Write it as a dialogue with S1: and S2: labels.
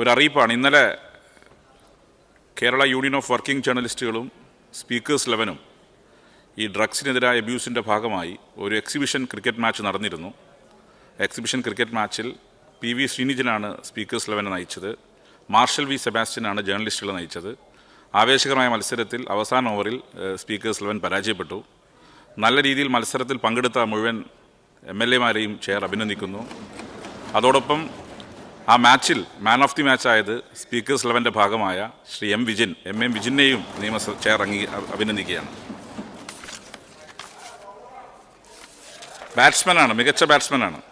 S1: ഒരു അറിയിപ്പാണ് ഇന്നലെ കേരള യൂണിയൻ ഓഫ് വർക്കിംഗ് ജേർണലിസ്റ്റുകളും സ്പീക്കേഴ്സ് ലെവനും ഈ ഡ്രഗ്സിനെതിരായ അബ്യൂസിന്റെ ഭാഗമായി ഒരു എക്സിബിഷൻ ക്രിക്കറ്റ് മാച്ച് നടന്നിരുന്നു. എക്സിബിഷൻ ക്രിക്കറ്റ് മാച്ചിൽ പി വി ശ്രീനിജനാണ് സ്പീക്കേഴ്സ് ലെവനെ നയിച്ചത്. മാർഷൽ വി സെബാസ്റ്റ്യനാണ് ജേർണലിസ്റ്റുകളെ നയിച്ചത്. ആവേശകരമായ മത്സരത്തിൽ അവസാന ഓവറിൽ സ്പീക്കേഴ്സ് ലെവൻ പരാജയപ്പെട്ടു. നല്ല രീതിയിൽ മത്സരത്തിൽ പങ്കെടുത്ത മുഴുവൻ എം എൽ എമാരെയും ചെയർ അഭിനന്ദിക്കുന്നു. അതോടൊപ്പം ആ മാച്ചിൽ മാൻ ഓഫ് ദി മാച്ച് ആയത് സ്പീക്കേഴ്സ് ലെവന്റെ ഭാഗമായ Shri M Vijin. M M വിജിനെയും നിയമസഭ ചെയർ അംഗീ അഭിനന്ദിക്കുകയാണ്. ബാറ്റ്സ്മാനാണ് മികച്ച ബാറ്റ്സ്മാനാണ്